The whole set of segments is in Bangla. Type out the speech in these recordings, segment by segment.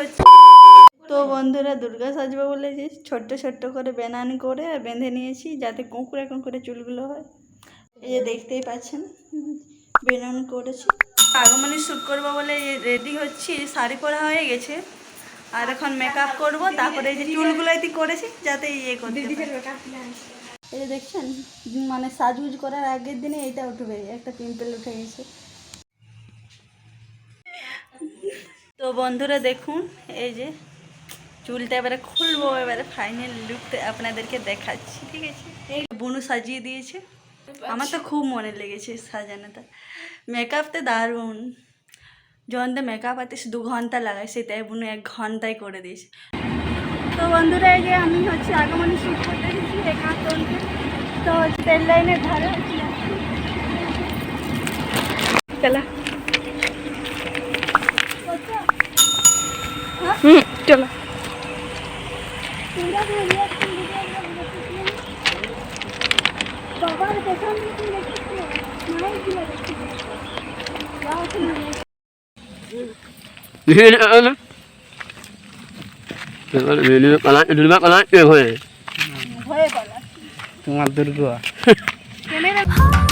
হচ্ছে তো বন্ধুরা দুর্গা সাজবো বলে যে ছোট্ট ছোট্ট করে বেনান করে আর বেঁধে নিয়েছি যাতে কুঁকুর এখন করে চুলগুলো হয়। এই যে দেখতেই পাচ্ছেন বেনান করেছি। আগমনী শ্যুট করব বলে রেডি হচ্ছি শাড়ি পরা হয়ে গেছে। আর এখন মেকআপ করব তারপরে এই যে চুলগুলো এটি করেছি যাতে ইয়ে করতে। এই যে দেখছেন মানে সাজুজ করার আগের দিনে এইটা উঠবে একটা পিম্পল উঠে গেছে। তো বন্ধুরা দেখুন, এই যে চুলটা এবারে খুলবো, এবারে ফাইনাল লুকটা আপনাদেরকে দেখাচ্ছি, ঠিক আছে? বুনু সাজিয়ে দিয়েছে। আমার তো খুব মনে লেগেছে সাজানোটা। মেকআপ তো দারুণ। যখন তো মেকআপ আর্টিস্ট দু ঘণ্টা লাগায় সেটাই বুনু এক ঘন্টায় করে দিয়েছে। তো বন্ধুরা, এই যে আমি হচ্ছে আগমনী শুট করতে এসেছি তো তেল লাইনের ধারে। হচ্ছে চলা। ভয়ে পালা তোমার দুর্গা।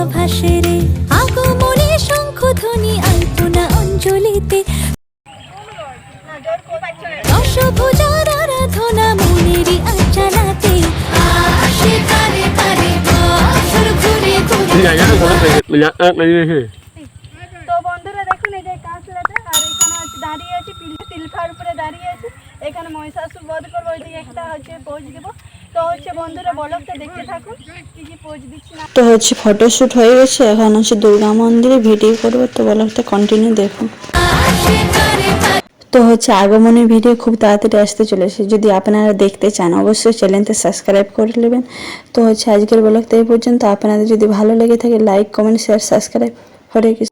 আভাসে রে। আগমনে শঙ্খ ধ্বনি আলপনা অঞ্জলিতে। না জোর করে পাচ্ছ না দশভুজার আরাধনা মনেরই আচালাতে আসে তারে তারে বছর ঘুরে ঘুরে। তো বন্ধুরা দেখুন এই যে কাঁচলাটা আর এখানে হচ্ছে দাঁড়িয়ে আছে উপরে দাঁড়িয়ে আছে। এখানে মহিষাসুর বধ করব ওইদিকে একটা হচ্ছে পোজ দিব তো হচ্ছে ফটোশ্যুট হয়ে গেছে, এখন হচ্ছে দুর্গা মন্দিরে ভিডিও করব, তো বলকটা কন্টিনিউ দেখুন। তো হচ্ছে আগমনের ভিডিও খুব তাড়াতাড়ি আসতে চলেছে, যদি আপনারা দেখতে চান, অবশ্যই চ্যানেলটা সাবস্ক্রাইব করে নেবেন। তো হচ্ছে আজকের ব্লগটা এই পর্যন্ত, আপনাদের যদি ভালো লেগে থাকে like comment share subscribe Krishna.